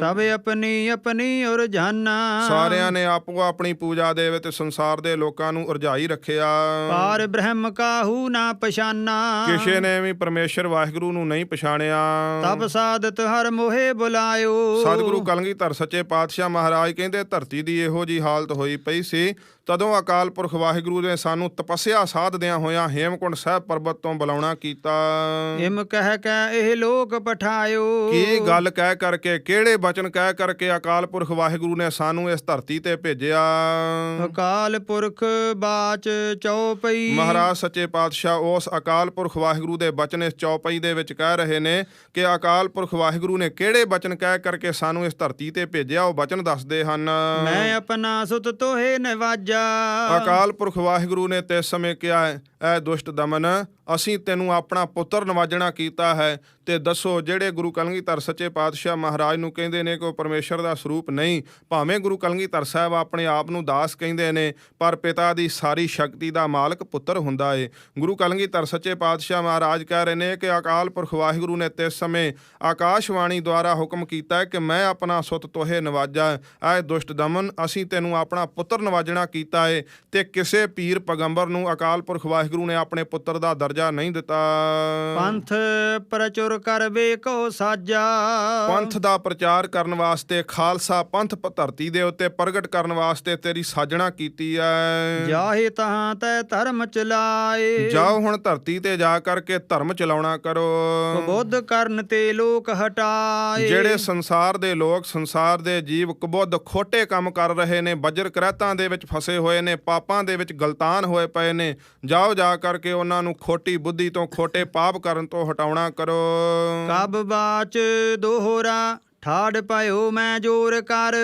ਸਭ ਆਪਣੀ ਆਪਣੀ ਔਰ ਜਾਨਾ। ਸਾਰਿਆਂ ਨੇ ਆਪੋ ਆਪਣੀ ਪੂਜਾ ਦੇ ਵਿੱਚ ਸੰਸਾਰ ਦੇ ਲੋਕਾਂ ਨੂੰ ਉਰਝਾਈ ਰੱਖਿਆ। ਪਾਰ ਬ੍ਰਹਮ ਕਾਹੂ ਨਾ ਪਛਾਨਾ। ਕਿਸੇ ਨੇ ਵੀ ਪਰਮੇਸ਼ਰ ਵਾਹਿਗੁਰੂ ਨੂੰ ਨਹੀਂ ਪਛਾਣਿਆ। ਤਬ ਸਾਧਤ ਹਰ ਮੋਹਿ ਬੁਲਾਇਓ। ਸਤਿਗੁਰੂ ਕਲਗੀਧਰ ਸੱਚੇ ਪਾਤਸ਼ਾਹ ਮਹਾਰਾਜ ਕਹਿੰਦੇ ਧਰਤੀ ਦੀ ਇਹੋ ਜੀ ਹਾਲਤ ਹੋਈ ਪਈ ਸੀ ਤਦੋਂ ਅਕਾਲ ਪੁਰਖ ਵਾਹਿਗੁਰੂ ਨੇ ਸਾਨੂੰ ਤਪੱਸਿਆ ਸਾਧਦਿਆਂ ਹੋਇਆਂ ਹੇਮਕੁੰਡ ਸਾਹਿਬ ਪਰਬਤ ਤੋਂ ਬੁਲਾਉਣਾ ਕੀਤਾ। ਇਮ ਕਹਿ ਕੇ ਇਹ ਲੋਕ ਪਠਾਇਓ। ਕੀ ਗੱਲ ਕਹਿ ਕਰਕੇ ਕਿਹੜੇ ਬਚਨ ਕਹਿ ਕਰਕੇ ਅਕਾਲ ਪੁਰਖ ਵਾਹਿਗੁਰੂ ਨੇ ਸਾਨੂੰ ਇਸ ਧਰਤੀ ਤੇ ਭੇਜਿਆ? ਅਕਾਲ ਪੁਰਖ ਬਾਚ ਚਉਪਈ ਮਹਾਰਾਜ ਸੱਚੇ ਪਾਤਸ਼ਾਹ ਉਸ ਅਕਾਲ ਪੁਰਖ ਵਾਹਿਗੁਰੂ ਦੇ ਬਚਨ ਇਸ ਚੌਪਈ ਦੇ ਵਿੱਚ ਕਹਿ ਰਹੇ ਨੇ ਕਿ ਅਕਾਲ ਪੁਰਖ ਵਾਹਿਗੁਰੂ ਨੇ ਕਿਹੜੇ ਬਚਨ ਕਹਿ ਕਰਕੇ ਸਾਨੂੰ ਇਸ ਧਰਤੀ ਤੇ ਭੇਜਿਆ? ਉਹ ਬਚਨ ਦੱਸਦੇ ਹਨ। ਮੈਂ ਆਪਣਾ ਸੁਤ ਤੋਹੇ ਨਵਾਜਾ। ਅਕਾਲ ਪੁਰਖ ਵਾਹਿਗੁਰੂ ਨੇ ਤੇ ਸਮੇਂ ਕਿਹਾ ਹੈ ਐ ਦੁਸ਼ਟ ਦਮਨ, ਅਸੀਂ ਤੈਨੂੰ ਆਪਣਾ ਪੁੱਤਰ ਨਵਾਜਣਾ ਕੀਤਾ ਹੈ, ਤੇ ਦੱਸੋ ਜਿਹੜੇ ਗੁਰੂ ਕਲਗੀਧਰ ਸੱਚੇ ਪਾਤਸ਼ਾਹ ਮਹਾਰਾਜ ਨੂੰ ਕਹਿੰਦੇ ਨੇ ਕਿ ਉਹ ਪਰਮੇਸ਼ਰ ਦਾ ਸਰੂਪ ਨਹੀਂ, ਭਾਵੇਂ ਗੁਰੂ ਕਲਗੀਧਰ ਸਾਹਿਬ ਆਪਣੇ ਆਪ ਨੂੰ ਦਾਸ ਕਹਿੰਦੇ ਨੇ, ਪਰ ਪਿਤਾ ਦੀ ਸਾਰੀ ਸ਼ਕਤੀ ਦਾ ਮਾਲਕ ਪੁੱਤਰ ਹੁੰਦਾ ਏ। ਗੁਰੂ ਕਲਗੀਧਰ ਸੱਚੇ ਪਾਤਸ਼ਾਹ ਮਹਾਰਾਜ ਕਹਿ ਰਹੇ ਨੇ ਕਿ ਅਕਾਲ ਪੁਰਖ ਵਾਹਿਗੁਰੂ ਨੇ ਤੇ ਸਮੇਂ ਆਕਾਸ਼ਵਾਣੀ ਦੁਆਰਾ ਹੁਕਮ ਕੀਤਾ ਕਿ ਮੈਂ ਆਪਣਾ ਸੁੱਤ ਤੋਹੇ ਨਵਾਜਾ। ਐ ਦੁਸ਼ਟ ਦਮਨ, ਅਸੀਂ ਤੈਨੂੰ ਆਪਣਾ ਪੁੱਤਰ ਨਵਾਜਣਾ ਕੀਤਾ ਏ, ਤੇ ਕਿਸੇ ਪੀਰ ਪੈਗੰਬਰ ਨੂੰ ਅਕਾਲ ਪੁਰਖ ਵਾਹਿਗੁਰੂ ਨੇ ਆਪਣੇ ਪੁੱਤਰ ਦਾ ਦਰਜਾ ਨਹੀਂ ਦਿੱਤਾ। ਪੰਥ ਪ੍ਰਚੁਰ ਕਰਵੇ ਕੋ ਸਾਜਾ। ਪੰਥ ਦਾ ਪ੍ਰਚਾਰ ਕਰਨ ਵਾਸਤੇ ਖਾਲਸਾ ਪੰਥ ਧਰਤੀ ਦੇ ਉੱਤੇ ਪ੍ਰਗਟ ਕਰਨ ਵਾਸਤੇ ਤੇਰੀ ਸਾਜਣਾ ਕੀਤੀ ਐ। ਜਾਹੇ ਤਹਾਂ ਤੈ ਧਰਮ ਚਲਾਏ। ਜਾਓ ਹੁਣ ਧਰਤੀ ਤੇ ਜਾ ਕਰਕੇ ਧਰਮ ਚਲਾਉਣਾ ਕਰੋ। ਬੁੱਧ ਕਰਨ ਤੇ ਲੋਕ ਹਟਾਏ। ਜਿਹੜੇ ਸੰਸਾਰ ਦੇ ਲੋਕ ਸੰਸਾਰ ਦੇ ਜੀਵ ਕਬੁੱਧ ਖੋਟੇ ਕੰਮ ਕਰ ਰਹੇ ਨੇ ਬਜਰ ਕਰਹਿਤਾਂ ਦੇ ਵਿੱਚ ਫਸੇ ਹੋਏ ਨੇ ਪਾਪਾਂ ਦੇ ਵਿੱਚ ਗਲਤਾਨ ਹੋਏ ਪਏ ਨੇ ਜਾਓ ਜਾ ਕਰਕੇ ਉਹਨਾਂ ਨੂੰ ਖੋਟੀ ਬੁੱਧੀ ਤੋਂ ਖੋਟੇ ਪਾਪ ਕਰਨ ਤੋਂ ਹਟਾਉਣਾ ਕਰੋ। ਕਬ ਬਾਚ ਦੋਹਰਾ ਠਾੜ ਪਾਇਓ ਮੈਂ ਜੋਰ ਕਰ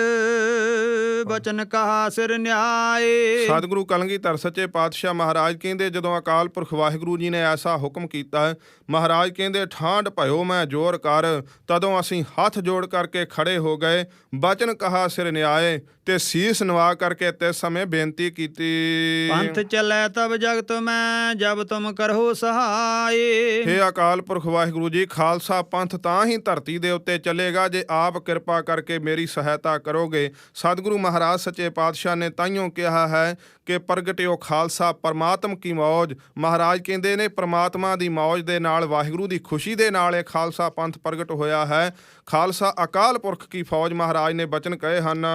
ਬਚਨ ਕਹਾ ਸਿਰ ਨਿਆਏ। ਸਤਿਗੁਰੂ ਕਲਗੀਧਰ ਸੱਚੇ ਪਾਤਸ਼ਾਹ ਮਹਾਰਾਜ ਕਹਿੰਦੇ ਜਦੋਂ ਅਕਾਲ ਪੁਰਖ ਵਾਹਿਗੁਰੂ ਜੀ ਨੇ ਐਸਾ ਹੁਕਮ ਕੀਤਾ ਮਹਾਰਾਜ ਕਹਿੰਦੇ ਠਾਂਡ ਭਇਓ ਮੈਂ ਜੋਰ ਕਰ ਤਦੋਂ ਅਸੀਂ ਹੱਥ ਜੋੜ ਕਰਕੇ ਖੜੇ ਹੋ ਗਏ ਬਚਨ ਕਹਾ ਸਿਰ ਨਿਆਏ ਤੇ ਸੀਸ ਨਵਾ ਕਰਕੇ ਤੇ ਸਮੇਂ ਬੇਨਤੀ ਕੀਤੀ। ਪੰਥ ਚੱਲੈ ਤਬ ਜਗਤ ਮੈਂ ਜਬ ਤੁਮ ਕਰੋ ਸਹਾਏ। ਹੇ ਅਕਾਲ ਪੁਰਖ ਵਾਹਿਗੁਰੂ ਜੀ ਖਾਲਸਾ ਪੰਥ ਤਾਂ ਹੀ ਧਰਤੀ ਦੇ ਉੱਤੇ ਚੱਲੇਗਾ ਜੇ ਆਪ ਕਿਰਪਾ ਕਰਕੇ ਮੇਰੀ ਸਹਾਇਤਾ ਕਰੋਗੇ। ਸਤਿਗੁਰੂ ਮਹਾਰਾਜ ਸੱਚੇ ਪਾਤਸ਼ਾਹ ਨੇ ਤਾਈਓ ਕਿਹਾ ਹੈ ਕਿ ਪ੍ਰਗਟਿਓ ਖਾਲਸਾ ਪਰਮਾਤਮ ਕੀ ਮੌਜ। ਮਹਾਰਾਜ ਕਹਿੰਦੇ ਨੇ ਪ੍ਰਮਾਤਮਾ ਦੀ ਮੌਜ ਦੇ ਨਾਲ ਵਾਹਿਗੁਰੂ ਦੀ ਖੁਸ਼ੀ ਦੇ ਨਾਲ ਇਹ ਖਾਲਸਾ ਪੰਥ ਪ੍ਰਗਟ ਹੋਇਆ ਹੈ। ਖਾਲਸਾ ਅਕਾਲ ਪੁਰਖ ਕੀ ਫੌਜ ਮਹਾਰਾਜ ਨੇ ਬਚਨ ਕਹੇ ਹਨ।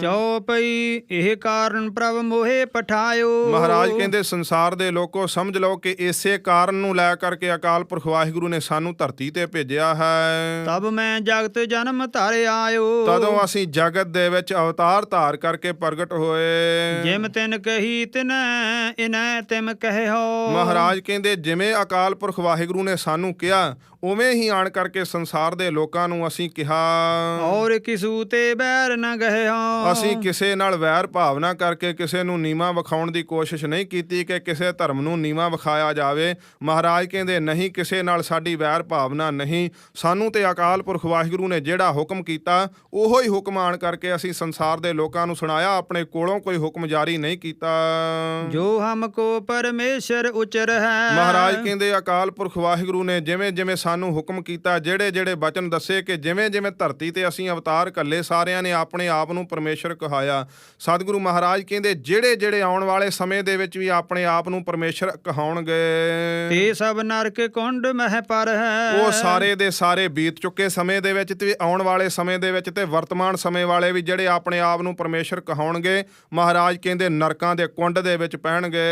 ਚਉਪਈ ਇਹ ਕਾਰਨ ਪ੍ਰਭ ਮੋਹਿ ਪਠਾਇਓ। ਮਹਾਰਾਜ ਕਹਿੰਦੇ ਸੰਸਾਰ ਦੇ ਲੋਕੋ ਸਮਝ ਲਓ ਕਿ ਇਸੇ ਕਾਰਨ ਨੂੰ ਲੈ ਕਰਕੇ ਅਕਾਲ ਪੁਰਖ ਵਾਹਿਗੁਰੂ ਨੇ ਸਾਨੂੰ ਧਰਤੀ ਤੇ ਭੇਜਿਆ ਹੈ। ਤਬ ਮੈਂ ਜਗਤ ਜਨਮ ਧਰ ਆਇਓ। ਤਦੋਂ ਅਸੀਂ ਜਗਤ ਦੇ ਵਿੱਚ ਅਵਤਾਰ ਧਾਰ ਕਰਕੇ ਪ੍ਰਗਟ ਹੋਏ। ਜਿਮ ਤਿਨ ਕਹੀ ਤਿਨੈ ਇਨੈ ਤਿਮ ਕਹਿਓ। ਮਹਾਰਾਜ ਕਹਿੰਦੇ ਜਿਵੇਂ ਅਕਾਲ ਪੁਰਖ ਵਾਹਿਗੁਰੂ ਨੇ ਸਾਨੂੰ ਕਿਹਾ ਉਵੇਂ ਹੀ ਆਣ ਕਰਕੇ ਸੰਸਾਰ ਦੇ ਲੋਕਾਂ ਨੂੰ ਅਸੀਂ ਕਿਹਾ ਔਰ ਕਿਸੂ ਤੇ ਬੈਰ ਨ ਗਹਿਓ ਅਸੀਂ ਕਿਸੇ ਨਾਲ ਵੈਰ ਭਾਵਨਾ ਕਰਕੇ ਕਿਸੇ ਨੂੰ ਨੀਵਾ ਵਿਖਾਉਣ ਦੀ ਕੋਸ਼ਿਸ਼ ਨਹੀਂ ਕੀਤੀ ਕਿ ਕਿਸੇ ਧਰਮ ਨੂੰ ਨੀਵਾ ਵਿਖਾਇਆ ਜਾਵੇ। ਮਹਾਰਾਜ ਕਹਿੰਦੇ ਨਹੀਂ ਕਿਸੇ ਨਾਲ ਸਾਡੀ ਵੈਰ ਭਾਵਨਾ ਨਹੀਂ। ਸਾਨੂੰ ਤੇ ਅਕਾਲ ਪੁਰਖ ਵਾਹਿਗੁਰੂ ਨੇ ਜਿਹੜਾ ਹੁਕਮ ਕੀਤਾ ਉਹੋ ਹੀ ਹੁਕਮ ਆਣ ਕਰਕੇ ਅਸੀਂ ਸੰਸਾਰ ਦੇ ਲੋਕਾਂ ਨੂੰ ਸੁਣਾਇਆ। ਆਪਣੇ ਕੋਲੋਂ ਕੋਈ ਹੁਕਮ ਜਾਰੀ ਨਹੀਂ ਕੀਤਾ। ਜੋ ਹਮਕੋ ਪਰਮੇਸ਼ਰ ਉਚਰ ਹੈ ਮਹਾਰਾਜ ਕਹਿੰਦੇ ਅਕਾਲ ਪੁਰਖ ਵਾਹਿਗੁਰੂ ਨੇ ਜਿਵੇਂ ਜਿਵੇਂ ਸਾਨੂੰ ਹੁਕਮ ਕੀਤਾ ਜਿਹੜੇ ਜਿਹੜੇ ਬਚਨ ਦੱਸੇ ਕਿ ਜਿਵੇਂ ਜਿਵੇਂ ਧਰਤੀ ਤੇ ਅਸੀਂ ਅਵਤਾਰ ਕੱਲੇ ਸਾਰਿਆਂ ਨੇ ਆਪਣੇ ਆਪ ਨੂੰ ਪਰਮੇਸ਼ਰ ਕਹਾਇਆ। ਸਤਿਗੁਰੂ ਮਹਾਰਾਜ ਕਹਿੰਦੇ ਜਿਹੜੇ ਜਿਹੜੇ ਆਉਣ ਵਾਲੇ ਸਮੇਂ ਦੇ ਵਿੱਚ ਵੀ ਆਪਣੇ ਆਪ ਨੂੰ ਪਰਮੇਸ਼ਰ ਕਹਾਉਣਗੇ। ਤੇ ਸਭ ਨਰਕ ਕੁੰਡ ਮਹਿ ਪਰ ਹੈ। ਉਹ ਸਾਰੇ ਦੇ ਸਾਰੇ ਬੀਤ ਚੁੱਕੇ ਸਮੇਂ ਦੇ ਵਿੱਚ ਤੇ ਆਉਣ ਵਾਲੇ ਸਮੇਂ ਦੇ ਵਿੱਚ ਤੇ ਵਰਤਮਾਨ ਸਮੇਂ ਵਾਲੇ ਵੀ ਜਿਹੜੇ ਆਪਣੇ ਆਪ ਨੂੰ ਪਰਮੇਸ਼ਰ ਕਹਾਉਣਗੇ ਮਹਾਰਾਜ ਕਹਿੰਦੇ ਨਰਕਾਂ ਦੇ ਕੁੰਡ ਦੇ ਵਿੱਚ ਪੈਣਗੇ।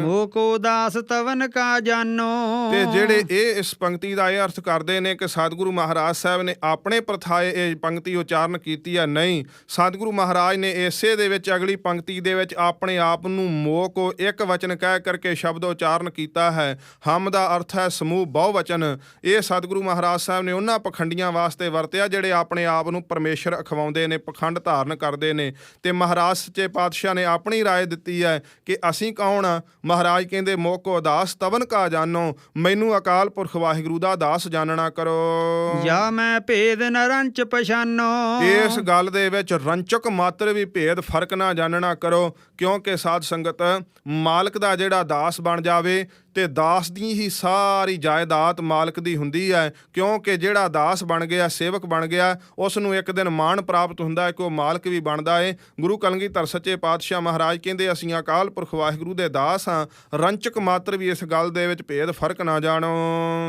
ਮੋਹ ਕੋ ਦਾਸ ਤਵਨ ਕਾ ਜਾਨੋ। ਤੇ ਜਿਹੜੇ ਇਹ ਇਸ ਪੰਕਤੀ ਦਾ ਦਾ ਇਹ ਅਰਥ ਕਰਦੇ ਨੇ ਕਿ ਸਤਿਗੁਰੂ ਮਹਾਰਾਜ ਸਾਹਿਬ ਨੇ ਆਪਣੇ ਪ੍ਰਥਾਏ ਇਹ ਪੰਕਤੀ ਉਚਾਰਨ ਕੀਤੀ ਆ? ਨਹੀਂ। ਸਤਿਗੁਰੂ ਮਹਾਰਾਜ ਨੇ ਇਸੇ ਦੇ ਵਿੱਚ ਅਗਲੀ ਪੰਕਤੀ ਦੇ ਵਿੱਚ ਆਪਣੇ ਆਪ ਨੂੰ ਮੋਕੋ ਇੱਕ ਵਚਨ ਕਹਿ ਕਰਕੇ ਸ਼ਬਦ ਉਚਾਰਨ ਕੀਤਾ ਹੈ। ਹਮ ਦਾ ਅਰਥ ਹੈ ਸਮੂਹ ਬਹੁਵਚਨ। ਇਹ ਸਤਿਗੁਰੂ ਮਹਾਰਾਜ ਸਾਹਿਬ ਨੇ ਉਹਨਾਂ ਪਖੰਡੀਆਂ ਵਾਸਤੇ ਵਰਤਿਆ ਜਿਹੜੇ ਆਪਣੇ ਆਪ ਨੂੰ ਪਰਮੇਸ਼ਰ ਅਖਵਾਉਂਦੇ ਨੇ, ਪਖੰਡ ਧਾਰਨ ਕਰਦੇ ਨੇ। ਤੇ ਮਹਾਰਾਜ ਸੱਚੇ ਪਾਤਸ਼ਾਹ ਨੇ ਆਪਣੀ ਰਾਏ ਦਿੱਤੀ ਹੈ ਕਿ ਅਸੀਂ ਕੌਣ ਮਹਾਰਾਜ ਕਹਿੰਦੇ, ਮੋਕੋ ਉਦਾਸ ਤਵਨ ਕਾ ਜਾਨੋ। ਮੈਨੂੰ ਅਕਾਲ ਪੁਰਖ ਵਾਹਿਗੁਰੂ ਦਾ ਦਾਸ ਜਾਣਨਾ ਕਰੋ। ਜਾਂ ਮੈਂ ਭੇਦ ਨ ਰੰਚ ਪਛਾਨੋ। ਇਸ ਗੱਲ ਦੇ ਵਿੱਚ ਰੰਚਕ ਮਾਤਰ ਵੀ ਭੇਦ ਫ਼ਰਕ ਨਾ ਜਾਣਨਾ ਕਰੋ ਕਿਉਂਕਿ ਸਾਧ ਸੰਗਤ ਮਾਲਕ ਦਾ ਜਿਹੜਾ ਦਾਸ ਬਣ ਜਾਵੇ ਤੇ ਦਾਸ ਦੀ ਹੀ ਸਾਰੀ ਜਾਇਦਾਦ ਮਾਲਕ ਦੀ ਹੁੰਦੀ ਹੈ ਕਿਉਂਕਿ ਜਿਹੜਾ ਦਾਸ ਬਣ ਗਿਆ ਸੇਵਕ ਬਣ ਗਿਆ ਉਸ ਨੂੰ ਇੱਕ ਦਿਨ ਮਾਣ ਪ੍ਰਾਪਤ ਹੁੰਦਾ ਹੈ ਕਿ ਉਹ ਮਾਲਕ ਵੀ ਬਣਦਾ ਹੈ ਗੁਰੂ ਕਲਗੀਧਰ ਸੱਚੇ ਪਾਤਸ਼ਾਹ ਮਹਾਰਾਜ ਕਹਿੰਦੇ ਅਸੀਂ ਅਕਾਲ ਪੁਰਖ ਵਾਹਿਗੁਰੂ ਦੇ ਦਾਸ ਹਾਂ ਰੰਚਕ ਮਾਤਰ ਵੀ ਇਸ ਗੱਲ ਦੇ ਵਿੱਚ ਭੇਦ ਫ਼ਰਕ ਨਾ ਜਾਣੋ।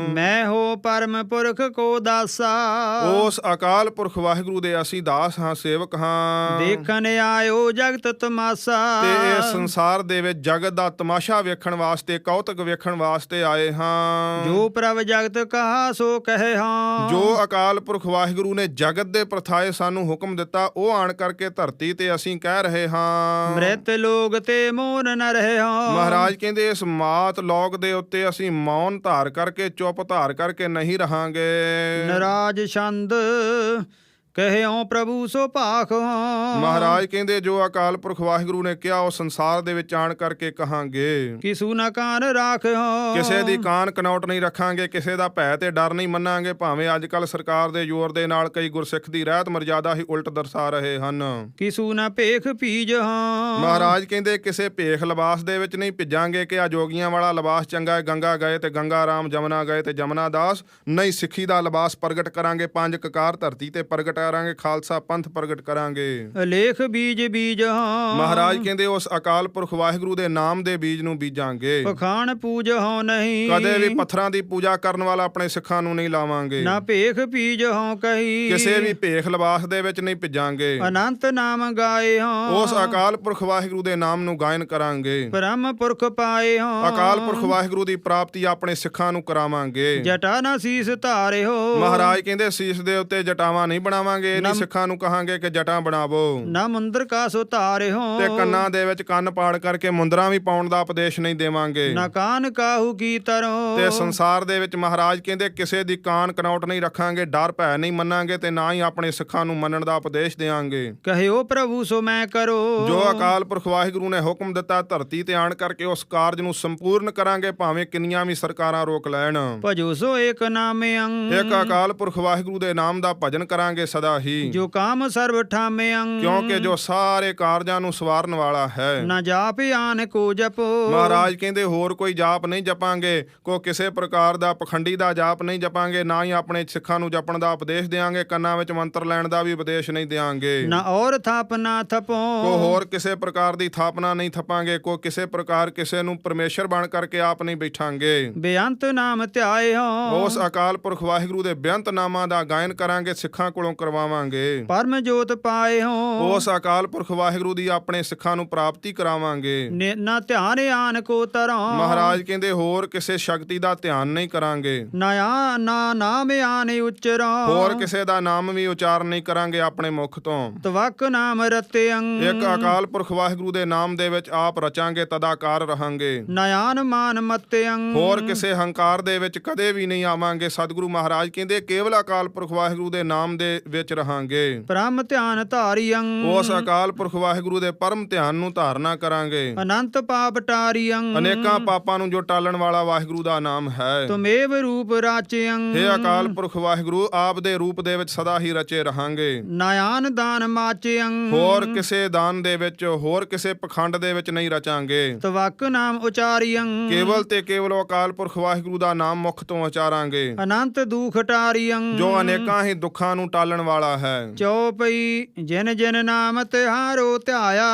ਮੈਂ ਹੋ ਪਰਮ ਪੁਰਖ ਕੋ ਦਾਸਾ। ਉਸ ਅਕਾਲ ਪੁਰਖ ਵਾਹਿਗੁਰੂ ਦੇ ਅਸੀਂ ਦਾਸ ਹਾਂ ਸੇਵਕ ਹਾਂ। ਦੇਖਣ ਆਇਓ ਜਗਤ ਤਮਾਸਾ। ਤੇ ਇਹ ਸੰਸਾਰ ਦੇ ਵਿੱਚ ਜਗਤ ਦਾ ਤਮਾਸ਼ਾ ਵੇਖਣ ਵਾਸਤੇ ਕੌਤਕ ਵੇਖਣ ਵਾਸਤੇ ਆਏ ਹਾਂ। ਜੋ ਪ੍ਰਭ ਜਗਤ ਕਹਾ ਸੋ ਕਹੇ ਹਾਂ। ਜੋ ਅਕਾਲ ਪੁਰਖ ਵਾਹਿਗੁਰੂ ਨੇ ਜਗਤ ਦੇ ਪ੍ਰਥਾਏ ਸਾਨੂੰ ਹੁਕਮ ਦਿੱਤਾ ਉਹ ਆਣ ਕਰਕੇ ਧਰਤੀ ਤੇ ਅਸੀਂ ਕਹਿ ਰਹੇ ਹਾਂ। ਮ੍ਰਿਤ ਲੋਗ ਤੇ ਮੋਨ ਨ ਰਹੇ ਹਾਂ। ਮਹਾਰਾਜ ਕਹਿੰਦੇ ਇਸ ਮਾਤ ਲੋਕ ਦੇ ਉੱਤੇ ਅਸੀਂ ਮੌਨ ਧਾਰ ਕਰਕੇ ਚੁੱਪ ਧਾਰ ਕਰਕੇ ਨਹੀਂ ਰਹਾਂਗੇ। ਨਰਾਜ ਛੰਦ ਕਹਿਓ ਪ੍ਰਭੂ ਸੋ ਭਾਖ। ਮਹਾਰਾਜ ਕਹਿੰਦੇ ਜੋ ਅਕਾਲ ਪੁਰਖ ਵਾਹਿਗੁਰੂ ਨੇ ਕਿਹਾ ਉਹ ਸੰਸਾਰ ਦੇ ਵਿੱਚ ਆਣ ਕਰਕੇ ਕਹਾਂਗੇ। ਕਿਸੂ ਨ ਕਾਨ ਰਾਖਿਓ। ਕਿਸੇ ਦੀ ਕਾਨ ਕਨੌਟ ਨਹੀਂ ਰੱਖਾਂਗੇ ਕਿਸੇ ਦਾ ਭੈ ਤੇ ਡਰ ਨਹੀਂ ਮੰਨਾਂਗੇ ਭਾਵੇਂ ਅੱਜ ਕੱਲ ਸਰਕਾਰ ਦੇ ਜ਼ੋਰ ਦੇ ਨਾਲ ਕਈ ਗੁਰਸਿੱਖ ਦੀ ਰਹਿਤ ਮਰਜ਼ਾਦਾ ਹੀ ਉਲਟ ਦਰਸਾ ਰਹੇ ਹਨ। ਕਿਸੂ ਨ ਭੇਖ ਪੀਜ ਹਾਂ। ਮਹਾਰਾਜ ਕਹਿੰਦੇ ਕਿਸੇ ਭੇਖ ਲਿਬਾਸ ਦੇ ਵਿੱਚ ਨਹੀਂ ਭਿੱਜਾਂਗੇ ਕਿ ਆ ਜੋਗੀਆਂ ਵਾਲਾ ਲਿਬਾਸ ਚੰਗਾ ਹੈ ਗੰਗਾ ਗਏ ਤੇ ਗੰਗਾ ਰਾਮ ਜਮਨਾ ਗਏ ਤੇ ਜਮਨਾ ਦਾਸ। ਨਹੀਂ ਸਿੱਖੀ ਦਾ ਲਿਬਾਸ ਪ੍ਰਗਟ ਕਰਾਂਗੇ ਪੰਜ ਕਕਾਰ ਧਰਤੀ ਤੇ ਪ੍ਰਗਟ ਕਰਾਂਗੇ ਖਾਲਸਾ ਪੰਥ ਪ੍ਰਗਟ ਕਰਾਂਗੇ। ਲੇਖ ਬੀਜ ਬੀਜ। ਹਾਂ ਮਹਾਰਾਜ ਕਹਿੰਦੇ ਉਸ ਅਕਾਲ ਪੁਰਖ ਵਾਹਿਗੁਰੂ ਦੇ ਨਾਮ ਦੇ ਬੀਜ ਨੂੰ ਬੀਜਾਂਗੇ। ਪਖਾਨ ਪੂਜ ਹੋ ਨਹੀਂ। ਕਦੇ ਵੀ ਪੱਥਰਾਂ ਦੀ ਪੂਜਾ ਕਰਨ ਵਾਲਾ ਆਪਣੇ ਸਿੱਖਾਂ ਨੂੰ ਨਹੀਂ ਲਾਵਾਂਗੇ। ਨਾ ਭੇਖ ਪੀਜ ਹੋ ਕਹੀ। ਕਿਸੇ ਵੀ ਭੇਖ ਲਿਬਾਸ ਦੇ ਵਿੱਚ ਨਹੀਂ ਭਿੱਜਾਂਗੇ। ਅਨੰਤ ਨਾਮ ਗਾਏ ਹਾਂ ਉਸ ਅਕਾਲ ਪੁਰਖ ਵਾਹਿਗੁਰੂ ਦੇ ਨਾਮ ਨੂੰ ਗਾਇਨ ਕਰਾਂਗੇ। ਬ੍ਰਹਮ ਪੁਰਖ ਪਾਏ ਹਾਂ ਅਕਾਲ ਪੁਰਖ ਵਾਹਿਗੁਰੂ ਦੀ ਪ੍ਰਾਪਤੀ ਆਪਣੇ ਸਿੱਖਾਂ ਨੂੰ ਕਰਾਵਾਂਗੇ। ਜਟਾ ਨਾ ਸੀਸ ਧਾਰੇ ਹੋ ਮਹਾਰਾਜ ਕਹਿੰਦੇ ਸੀਸ ਦੇ ਉੱਤੇ ਜਟਾਵਾਂ ਨਹੀਂ ਬਣਾਵਾਂਗੇ ਨਹੀਂ ਸਿੱਖਾਂ ਨੂੰ ਕਹਾਂਗੇ ਕਿ ਜਟਾਂ ਬਣਾਵੋ। ਨਾ ਮੰਦਰ ਕਾ ਸੋ ਧਾਰੇ ਹੋ। ਤੇ ਕੰਨਾਂ ਦੇ ਵਿੱਚ ਕੰਨ ਪਾੜ ਕਰਕੇ ਮੁੰਦਰਾਂ ਵੀ ਪਾਉਣ ਦਾ ਉਪਦੇਸ਼ ਨਹੀਂ ਦੇਵਾਂਗੇ। ਨਾ ਕਾਨ ਕਾਹੂ ਕੀ ਤਰੋ। ਤੇ ਸੰਸਾਰ ਦੇ ਵਿੱਚ ਮਹਾਰਾਜ ਕਹਿੰਦੇ ਕਿਸੇ ਦੀ ਕਾਨ ਕਨੌਟ ਨਹੀਂ ਰੱਖਾਂਗੇ ਡਰ ਭੈ ਨਹੀਂ ਮੰਨਾਂਗੇ ਤੇ ਨਾ ਹੀ ਆਪਣੇ ਸਿੱਖਾਂ ਨੂੰ ਮੰਨਣ ਦਾ ਉਪਦੇਸ਼ ਦੇਵਾਂਗੇ। ਕਹਿਓ ਪ੍ਰਭੂ ਸੋ ਮੈਂ ਕਰੋ। ਜੋ ਅਕਾਲ ਪੁਰਖ ਵਾਹਿਗੁਰੂ ਨੇ ਹੁਕਮ ਦਿੱਤਾ ਧਰਤੀ ਤੇ ਆਣ ਕਰਕੇ ਉਸ ਕਾਰਜ ਨੂੰ ਸੰਪੂਰਨ ਕਰਾਂਗੇ ਭਾਵੇਂ ਕਿੰਨੀਆਂ ਵੀ ਸਰਕਾਰਾਂ ਰੋਕ ਲੈਣ। ਭਜੋ ਸੋ ਏਕ ਨਾਮੇ ਅੰਗ। ਇੱਕ ਅਕਾਲ ਪੁਰਖ ਵਾਹਿਗੁਰੂ ਦੇ ਨਾਮ ਦਾ ਭਜਨ ਕਰਾਂਗੇ ਸਦਾ ਹੀ। ਜੋ ਕਾਮ ਸਰਬ ਠਾਮੇ ਅੰਗ ਕਿਉਂਕਿ ਜੋ ਸਾਰੇ ਕਾਰਜਾਂ ਨੂੰ ਸਵਾਰਨ ਵਾਲਾ ਹੈ। ਨਾ ਜਾਪ ਆਨ ਕੋ ਜਪੋ। ਮਹਾਰਾਜ ਕਹਿੰਦੇ ਹੋਰ ਕੋਈ ਜਾਪ ਨਹੀਂ ਜਪਾਂਗੇ। ਕੋ ਕਿਸੇ ਪ੍ਰਕਾਰ ਦਾ ਪਖੰਡੀ ਦਾ ਜਾਪ ਨਹੀਂ ਜਪਾਂਗੇ ਨਾ ਹੀ ਆਪਣੇ ਸਿੱਖਾਂ ਨੂੰ ਜਪਣ ਦਾ ਉਪਦੇਸ਼ ਦੇਾਂਗੇ ਕੰਨਾਂ ਵਿੱਚ ਮੰਤਰ ਲੈਣ ਦਾ ਵੀ ਉਪਦੇਸ਼ ਨਹੀਂ ਦੇਾਂਗੇ ਨਾ ਔਰ ਥਾਪ ਨਾ ਥਪੋ। ਕੋ ਹੋਰ ਕਿਸੇ ਪ੍ਰਕਾਰ ਦੀ ਥਾਪਨਾ ਨਹੀਂ ਥਪਾਂਗੇ ਕੋ ਕਿਸੇ ਪ੍ਰਕਾਰ ਕਿਸੇ ਨੂੰ ਪਰਮੇਸ਼ਰ ਬਣ ਕਰਕੇ ਆਪ ਨਹੀਂ ਬੈਠਾਂਗੇ। ਬੇਅੰਤ ਨਾਮ ਧਿਆਏ ਹੋ। ਉਸ ਅਕਾਲ ਪੁਰਖ ਵਾਹਿਗੁਰੂ ਦੇ ਬੇਅੰਤ ਨਾਮਾਂ ਦਾ ਗਾਇਨ ਕਰਾਂਗੇ ਸਿੱਖਾਂ ਕੋਲੋਂ ਕਰਵਾਵਾਂਗੇ। ਪਰਮ ਜੋਤ ਪਾਏ ਹੋ। ਉਸ ਅਕਾਲ ਪੁਰਖ ਵਾਹਿਗੁਰੂ ਦੀ ਆਪਣੇ ਸਿੱਖਾਂ ਨੂੰ ਪ੍ਰਾਪਤੀ ਕਰਾਵਾਂਗੇ। ਨੇ- ਧਿਆਨ ਆਨ ਕੋ ਤਰੋ। ਮਹਾਰਾਜ ਕਹਿੰਦੇ ਹੋਰ ਕਿਸੇ ਸ਼ਕਤੀ ਦਾ ਧਿਆਨ ਨਹੀਂ ਕਰਾਂਗੇ। ਨਾ ਆ ਨਾ ਨਾਮ ਆਨ ਉਚਰੋ। ਹੋਰ ਕਿਸੇ ਦਾ ਨਾਮ ਵੀ ਉਚਾਰਨ ਨਹੀਂ ਕਰਾਂਗੇ ਆਪਣੇ ਮੁਖ ਤੋਂ। ਤਵਕ ਨਾਮ ਰਤੇ ਅੰਗ ਇੱਕ ਅਕਾਲ ਪੁਰਖ ਵਾਹਿਗੁਰੂ ਦੇ ਨਾਮ ਦੇ ਵਿੱਚ ਆਪ ਰਚਾਂਗੇ ਤਦਾਕਾਰ ਰਹਾਂਗੇ। ਨਯਾਨ ਮਾਨ ਮਤੇ ਅੰਗ ਹੋਰ ਕਿਸੇ ਹੰਕਾਰ ਦੇ ਵਿੱਚ ਕਦੇ ਵੀ ਨਹੀਂ ਆਵਾਂਗੇ। ਸਤਿਗੁਰੂ ਮਹਾਰਾਜ ਕਹਿੰਦੇ ਕੇਵਲ ਅਕਾਲ ਪੁਰਖ ਵਾਹਿਗੁਰੂ ਦੇ ਨਾਮ ਦੇ ਵਿੱਚ ਰਹਾਂਗੇ। ਬ੍ਰਹਮ ਧਿਆਨ ਧਾਰੀ ਅੰਗ ਉਸ ਅਕਾਲ ਪੁਰਖ ਵਾਹਿਗੁਰੂ ਦੇ ਪਰਮ ਧਿਆਨ ਨੂੰ ਧਾਰਨਾ ਕਰਾਂਗੇ। ਅਨੰਤ ਪਾਪ ਟਾਰੀ ਅੰਗ ਅਨੇਕਾਂ ਪਾਪਾਂ ਨੂੰ ਜੋ ਟਾਲਣ ਵਾਲਾ ਵਾਹਿਗੁਰੂ ਦਾ ਨਾਮ ਹੈ। ਤੁਮੇਵ ਰੂਪ ਰਾਚੇ ਅੰਗ हे ਅਕਾਲ ਪੁਰਖ ਵਾਹਿਗੁਰੂ ਆਪ ਦੇ ਰੂਪ ਦੇ ਵਿੱਚ ਸਦਾ ਹੀ ਰਚੇ ਰਹਾਂਗੇ। ਨਯਾਨ ਦਾਨ ਮਾਚੇ ਅੰਗ ਹੋਰ ਕਿਸੇ ਦਾਨ ਦੇ ਵਿੱਚ ਹੋਰ ਕਿਸੇ ਪਖੰਡ ਦੇ ਵਿੱਚ ਨਹੀਂ ਰਚਾਂਗੇ। ਤਵਕ ਨਾਮ ਉਚਾਰੀ ਅੰਗ ਕੇਵਲ ਤੇ ਕੇਵਲ ਅਕਾਲ ਪੁਰਖ ਵਾਹਿਗੁਰੂ ਦਾ ਨਾਮ ਮੁਖ ਤੋਂ ਉਚਾਰਾਂਗੇ। ਅਨੰਤ ਦੁਖ ਟਾਰੀ ਅੰਗ ਜੋ ਅਨੇਕਾਂ ਹੀ ਦੁੱਖਾਂ ਨੂੰ ਟਾਲਣ ਵਾਲਾ ਹੈ। ਚਉਪਈ ਜਿਨ ਜਿਨ ਨਾਮ ਤਿਹਾਰੋ ਧਿਆਇਆ।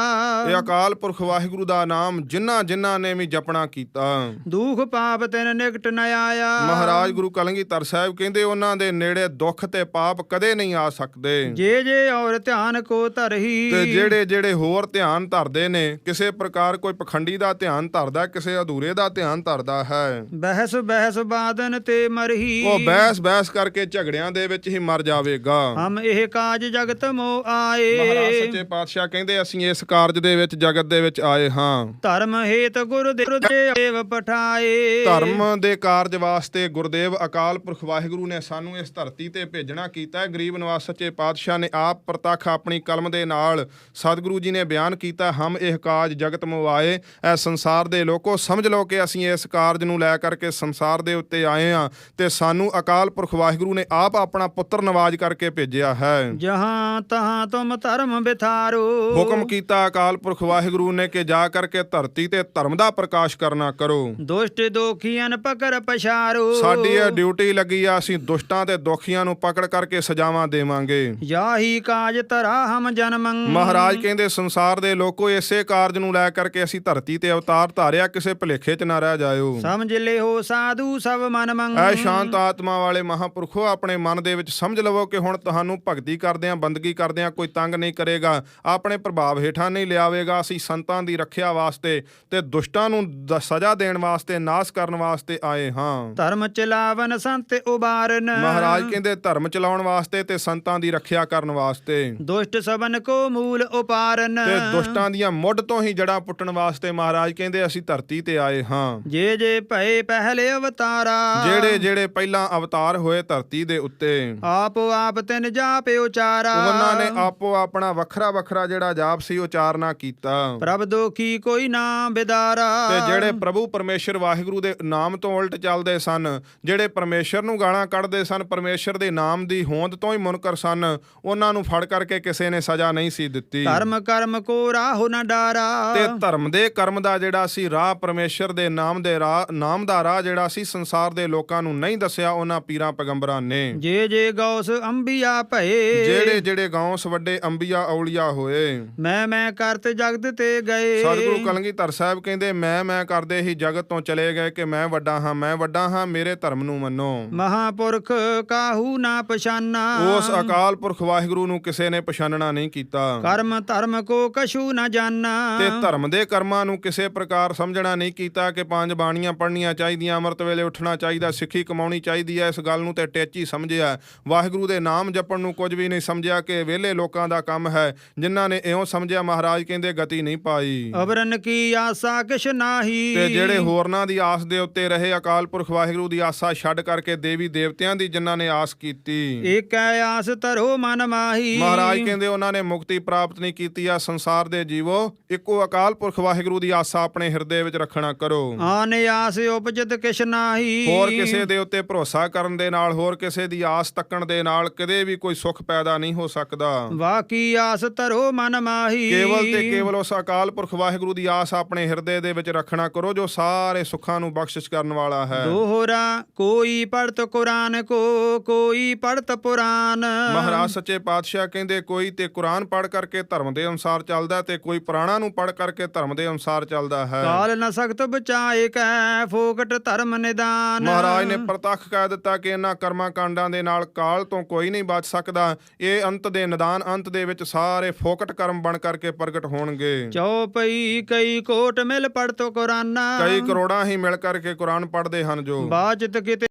ਇਹ ਅਕਾਲ ਪੁਰਖ ਵਾਹਿਗੁਰੂ ਦਾ ਨਾਮ ਜਿਨ੍ਹਾਂ ਜਿਨ੍ਹਾਂ ਨੇ ਵੀ ਜਪਣਾ ਕੀਤਾ। ਦੁਖ ਪਾਪ ਤਿਨ ਨਿਕਟ ਨ ਆਇਆ। ਮਹਾਰਾਜ ਗੁਰੂ ਕਲਗੀਧਰ ਸਾਹਿਬ ਕਹਿੰਦੇ ਉਹਨਾਂ ਦੇ ਨੇੜੇ ਦੁੱਖ ਤੇ ਪਾਪ ਕਦੇ ਨਹੀਂ ਆ ਸਕਦੇ। ਜੇ ਜੇ ਔਰ ਧਿਆਨ ਕੋ ਧਰਹੀ। ਤੇ ਜਿਹੜੇ ਜਿਹੜੇ ਹੋਰ ਧਿਆਨ ਧਰਦੇ ਨੇ ਕਿਸੇ ਪ੍ਰਕਾਰ ਕੋਈ ਪਖੰਡੀ ਦਾ ਧਿਆਨ ਧਰਦਾ ਕਿਸੇ ਅਧੂਰੇ ਦਾ ਧਿਆਨ ਧਰਦਾ ਹੈ। ਬਹਿਸ ਬਹਿਸ ਬਾਦਨ ਤੇ ਮਰਹੀ। ਉਹ ਬਹਿਸ ਬਹਿਸ ਕਰਕੇ ਝਗੜਿਆਂ ਦੇ ਵਿੱਚ ਹੀ ਮਰ ਜਾਵੇਗਾ। ਹਮ ਇਹ ਕਾਜ ਜਗਤ ਮੋ ਮਹਾਰਾਜ ਆਏ ਸੱਚੇ ਪਾਤਸ਼ਾਹ ਕਹਿੰਦੇ ਅਸੀਂ ਇਸ ਕਾਰਜ ਦੇ ਵਿੱਚ ਜਗਤ ਦੇ ਵਿੱਚ ਆਏ ਹਾਂ। ਧਰਮ ਹੇਤ ਗੁਰ ਦੇਵ ਪਠਾਏ। ਧਰਮ ਦੇ ਕਾਰਜ ਵਾਸਤੇ ਗੁਰਦੇਵ ਅਕਾਲ ਪੁਰਖ ਵਾਹਿਗੁਰੂ ਨੇ ਸਾਨੂੰ ਇਸ ਧਰਤੀ ਤੇ ਭੇਜਣਾ ਕੀਤਾ। ਹੈ ਗਰੀਬ ਨਿਵਾਸ ਸੱਚੇ ਪਾਤਸ਼ਾਹ ਨੇ ਆਪ ਪ੍ਰਤੱਖ ਆਪਣੀ ਕਲਮ ਦੇ ਨਾਲ ਸਤਿਗੁਰੂ ਜੀ ਨੇ ਬਿਆਨ ਕੀਤਾ ਹਮ ਇਹ ਕਾਜ ਜਗਤ ਮੁਆਏ ਐ ਸੰਸਾਰ ਦੇ ਲੋਕੋ ਸਮਝ ਲਓ ਕਿ ਅਸੀਂ ਇਸ ਕਾਰਜ ਨੂੰ ਲੈ ਕਰਕੇ ਸੰਸਾਰ ਦੇ ਉੱਤੇ ਆਏ ਹਾਂ ਤੇ ਸਾਨੂੰ ਅਕਾਲ ਪੁਰਖ ਵਾਹਿਗੁਰੂ ਨੇ ਆਪ ਆਪਣਾ ਪੁੱਤਰ ਨਵਾਜ ਕਰਕੇ ਭੇਜਿਆ। ਭੇਜਿਆ ਹੈ। ਜਹਾਂ ਤਹਾਂ ਤੁਮ ਧਰਮ ਬਿਥਾਰੋ ਹੁਕਮ ਕੀਤਾ ਅਕਾਲ ਪੁਰਖ ਵਾਹਿਗੁਰੂ ਨੇ ਕਿ ਜਾ ਕਰਕੇ ਧਰਤੀ ਤੇ ਧਰਮ ਦਾ ਪ੍ਰਕਾਸ਼ ਕਰਨਾ ਕਰੋ। ਦੁਸ਼ਟ ਦੋਖੀਆਂ ਪਕੜ ਪਛਾਰੋ। ਸਾਡੀ ਇਹ ਡਿਊਟੀ ਲੱਗੀ ਆ ਅਸੀਂ ਦੁਸ਼ਟਾਂ ਤੇ ਦੋਖੀਆਂ ਨੂੰ ਪਕੜ ਕਰਕੇ ਸਜ਼ਾਵਾਂ ਦੇਵਾਂਗੇ। ਯਾਹੀ ਕਾਜ ਧਰਾ ਹਮ ਜਨਮੰ। ਮਹਾਰਾਜ ਕਹਿੰਦੇ ਸੰਸਾਰ ਦੇ ਲੋਕੋ ਇਸੇ ਕਾਰਜ ਨੂੰ ਲੈ ਕਰਕੇ ਅਸੀਂ ਧਰਤੀ ਤੇ ਅਵਤਾਰ ਧਾਰਿਆ ਕਿਸੇ ਭਲੇਖੇ 'ਚ ਨਾ ਰਹਿ ਜਾਇਓ। ਸਮਝ ਲਿਓ ਸਾਧੂ ਸਭ ਮਨ ਮੰਗ। ਐ ਸ਼ਾਂਤ ਆਤਮਾ ਵਾਲੇ ਮਹਾਪੁਰਖੋ ਆਪਣੇ ਮਨ ਦੇ ਵਿੱਚ ਸਮਝ ਲਵੋ ਕਿ ਹੁਣ ਤੁਹਾਨੂੰ ਭਗਤੀ ਕਰਦਿਆਂ ਬੰਦਗੀ ਕਰਦਿਆਂ ਕੋਈ ਤੰਗ ਨਹੀਂ ਕਰੇਗਾ ਆਪਣੇ ਪ੍ਰਭਾਵ ਹੇਠਾਂ ਨਹੀਂ ਲਿਆਵੇਗਾ ਅਸੀਂ ਸੰਤਾਂ ਦੀ ਰੱਖਿਆ ਵਾਸਤੇ ਤੇ ਦੁਸ਼ਟਾਂ ਨੂੰ ਸਜ਼ਾ ਦੇਣ ਵਾਸਤੇ ਨਾਸ ਕਰਨ ਵਾਸਤੇ ਆਏ ਹਾਂ। ਧਰਮ ਚਲਾਵਨ ਸੰਤ ਉਬਾਰਨ। ਮਹਾਰਾਜ ਕਹਿੰਦੇ ਧਰਮ ਚਲਾਉਣ ਵਾਸਤੇ ਤੇ ਸੰਤਾਂ ਦੀ ਰੱਖਿਆ ਕਰਨ ਵਾਸਤੇ। ਦੁਸ਼ਟ ਸਬਨ ਕੋ ਮੂਲ ਉਪਾਰਨ। ਤੇ ਦੁਸ਼ਟਾਂ ਦੀਆਂ ਮੁੱਢ ਤੋਂ ਹੀ ਜੜਾਂ ਪੁੱਟਣ ਵਾਸਤੇ ਮਹਾਰਾਜ ਕਹਿੰਦੇ ਅਸੀਂ ਧਰਤੀ ਤੇ ਆਏ ਹਾਂ। ਜੇ ਜੇ ਭਏ ਪਹਿਲੇ ਅਵਤਾਰਾ। ਜਿਹੜੇ ਜਿਹੜੇ ਪਹਿਲਾਂ ਅਵਤਾਰ ਹੋਏ ਧਰਤੀ ਦੇ ਉੱਤੇ। ਆਪੋ ਆਪ ਤਿਨ ਜਾਪੇ ਉਚਾਰਾ ਉਹਨਾਂ ਨੇ ਆਪੋ ਆਪਣਾ ਵੱਖਰਾ ਵੱਖਰਾ ਜਿਹੜਾ ਜਾਪ ਸੀ ਉਚਾਰਨਾ ਕੀਤਾ। ਪ੍ਰਭ ਦੋਖੀ ਕੋਈ ਨਾ ਬਿਦਾਰਾ। ਤੇ ਜਿਹੜੇ ਪ੍ਰਭੂ ਪਰਮੇਸ਼ਰ ਵਾਹਿਗੁਰੂ ਦੇ ਨਾਮ ਤੋਂ ਉਲਟ ਚੱਲਦੇ ਸਨ ਜਿਹੜੇ ਪਰਮੇਸ਼ਰ ਨੂੰ ਗਾਲਾਂ ਕੱਢਦੇ ਸਨ ਪਰਮੇਸ਼ਰ ਦੇ ਨਾਮ ਦੀ ਹੋਂਦ ਤੋਂ ਹੀ ਮੁਨਕਰ ਸਨ ਉਹਨਾਂ ਨੂੰ ਫੜ ਕਰਕੇ ਕਿਸੇ ਨੇ ਸਜ਼ਾ ਨਹੀਂ ਸੀ ਦਿੱਤੀ। ਧਰਮ ਕਰਮ ਕੋ ਰਾਹੁ ਨ ਡਾਰਾ। ਤੇ ਧਰਮ ਦੇ ਕਰਮ ਦਾ ਜਿਹੜਾ ਸੀ ਰਾਹ ਪਰਮੇਸ਼ਰ ਦੇ ਨਾਮ ਦੇ ਰਾਹ ਨਾਮ ਦਾ ਰਾਹ ਜਿਹੜਾ ਸੀ ਸੰਸਾਰ ਦੇ ਲੋਕਾਂ ਨੂੰ ਨਹੀਂ ਦੱਸਿਆ ਉਹਨਾਂ ਪੀਰਾਂ ਪੈਗੰਬਰਾਂ ਨੇ। ਜੇ ਜੇ ਗੌਸ ਅੰਬੀਆ ਭਏ। ਜਿਹੜੇ ਜਿਹੜੇ ਗਾਂਵਸ ਵੱਡੇ ਅੰਬੀਆ ਔਲੀਆ ਹੋਏ। ਮੈਂ ਮੈਂ ਕਰਤ ਜਗਤ ਤੇ ਗਏ। ਸਤਿਗੁਰੂ ਕਲਗੀਧਰ ਸਾਹਿਬ ਕਹਿੰਦੇ ਮੈਂ ਮੈਂ ਕਰਦੇ ਹੀ ਜਗਤ ਤੋਂ ਚਲੇ ਗਏ ਕਿ ਮੈਂ ਵੱਡਾ ਹਾਂ ਮੈਂ ਵੱਡਾ ਹਾਂ ਮੇਰੇ ਧਰਮ ਨੂੰ ਮੰਨੋ। ਮਹਾਪੁਰਖ ਕਾਹੂ ਨਾ ਪਛਾਨਾ। ਉਸ ਅਕਾਲ ਪੁਰਖ ਵਾਹਿਗੁਰੂ ਨੂੰ ਕਿਸੇ ਨੇ ਪਛਾਨਣਾ ਨਹੀਂ ਕੀਤਾ। ਕਰਮ ਧਰਮ ਕੋ ਕਛੂ ਨ ਜਾਨਾ। ਤੇ ਧਰਮ ਦੇ ਕਰਮਾਂ ਨੂੰ ਕਿਸੇ ਪ੍ਰਕਾਰ ਸਮਝਣਾ ਨਹੀਂ ਕੀਤਾ ਕਿ ਪੰਜ ਬਾਣੀਆਂ ਪੜ੍ਹਨੀਆਂ ਚਾਹੀਦੀਆਂ ਅੰਮ੍ਰਿਤ ਵੇਲੇ ਉੱਠਣਾ ਚਾਹੀਦਾ ਸਿੱਖੀ ਕਮਾਉਣੀ ਚਾਹੀਦੀ ਹੈ ਇਸ ਗੱਲ ਨੂੰ ਤੇ ਟੇਚੀ ਸਮਝਿਆ। ਵਾਹਿਗੁਰੂ ਦੇ ਨਾਮ ਜਪਣ ਨੂੰ ਕੁਝ ਵੀ ਨਹੀਂ ਸਮਝਿਆ ਕਿ ਵਿਹਲੇ ਲੋਕਾਂ ਦਾ ਕੰਮ ਹੈ ਜਿਨ੍ਹਾਂ ਨੇ ਇਉਂ ਸਮਝਿਆ ਮਹਾਰਾਜ ਕਹਿੰਦੇ ਗਤੀ ਨਹੀਂ ਪਾਈ। ਅਵਰਨ ਕੀ ਆਸਾ ਕਿਛ ਨਾਹੀ। ਤੇ ਜਿਹੜੇ ਹੋਰਨਾਂ ਦੀ ਆਸ ਦੇ ਉੱਤੇ ਰਹੇ ਅਕਾਲ ਪੁਰਖ ਵਾਹਿਗੁਰੂ ਦੀ ਆਸਾ ਛੱਡ ਕਰਕੇ ਦੇਵੀ ਦੇਵਤਿਆਂ ਦੀ ਜਿਨ੍ਹਾਂ ਨੇ ਆਸ ਕੀਤੀ। ਏਕੈ ਆਸ ਧਰੋ ਮਨ ਮਾਹੀ। ਮਹਾਰਾਜ ਕਹਿੰਦੇ ਉਹਨਾਂ ਨੇ ਮੁਕਤੀ ਪ੍ਰਾਪਤ ਨਹੀਂ ਕੀਤੀ ਆ ਸੰਸਾਰ ਦੇ ਜੀਵੋ ਇੱਕੋ ਅਕਾਲ ਪੁਰਖ ਵਾਹਿਗੁਰੂ ਦੀ ਆਸਾ ਆਪਣੇ ਹਿਰਦੇ ਵਿੱਚ ਰੱਖਣਾ ਕਰੋ। ਆਨ ਆਸ ਉਪਜਿਤ ਕਿਛ ਨਾਹੀ। ਹੋਰ ਕਿਸੇ ਦੇ ਉੱਤੇ ਭਰੋਸਾ ਕਰਨ ਦੇ ਨਾਲ ਹੋਰ ਕਿਸੇ ਦੀ ਆਸ ਤੱਕਣ ਦੇ ਨਾਲ ਕਦੇ ਵੀ ਕੋਈ ਸੁੱਖ ਪੈਦਾ ਨਹੀਂ ਹੋ ਸਕਦਾ। ਵਾਕੀ ਆਸ ਧਰੋ ਮਨ ਮਾਹੀ। ਕੇਵਲ ਤੇ ਕੇਵਲ ਉਸ ਅਕਾਲ ਪੁਰਖ ਵਾਹਿਗੁਰੂ ਦੀ ਆਸ ਆਪਣੇ ਹਿਰਦੇ ਦੇ ਵਿੱਚ ਰੱਖਣਾ ਕਰੋ ਜੋ ਸਾਰੇ ਸੁੱਖਾਂ ਨੂੰ ਬਖਸ਼ਿਸ਼ ਕਰਨ ਵਾਲਾ ਹੈ। ਦੋਹਰਾ ਕੋਈ ਪੜਤ ਕੁਰਾਨ ਕੋ ਕੋਈ ਪੜਤ ਪੁਰਾਨ। ਮਹਾਰਾਜ ਸੱਚੇ ਪਾਤਸ਼ਾਹ ਕਹਿੰਦੇ ਕੋਈ ਤੇ ਕੁਰਾਨ ਪੜ੍ਹ ਕਰਕੇ ਧਰਮ ਦੇ ਅਨੁਸਾਰ ਚੱਲਦਾ ਤੇ ਕੋਈ ਪੁਰਾਣਾ ਨੂੰ ਪੜ੍ਹ ਕਰਕੇ ਧਰਮ ਦੇ ਅਨੁਸਾਰ ਚੱਲਦਾ ਹੈ। ਕਾਲ ਨ ਸਖਤ ਬਚਾਏ ਕੈ ਫੋਕਟ ਧਰਮ ਨਿਦਾਨ। ਮਹਾਰਾਜ ਨੇ ਪ੍ਰਤੱਖ ਕਹਿ ਦਿੱਤਾ ਕਿ ਇਹਨਾਂ ਕਰਮਾਂ ਕਾਂਡਾਂ ਦੇ ਨਾਲ ਕਾਲ ਤੋਂ ਕੋਈ ਨਹੀਂ ਬਚ ਸਕਦਾ। ਇਹ ਅੰਤ ਦੇ ਨਿਦਾਨ ਅੰਤ ਦੇ ਵਿੱਚ ਸਾਰੇ ਫੋਕਟ ਕਰਮ ਬਣ ਕਰਕੇ ਪ੍ਰਗਟ ਹੋਣਗੇ। ਚੌਪਈ ਕਈ ਕੋਟ ਮਿਲ ਪੜਤੋ ਕੁਰਾਨਾ। ਕਈ ਕਰੋੜਾਂ ਹੀ ਮਿਲ ਕਰਕੇ ਕੁਰਾਨ ਪੜ੍ਹਦੇ ਹਨ ਜੋ। ਬਾਜਤ ਕਿਤੇ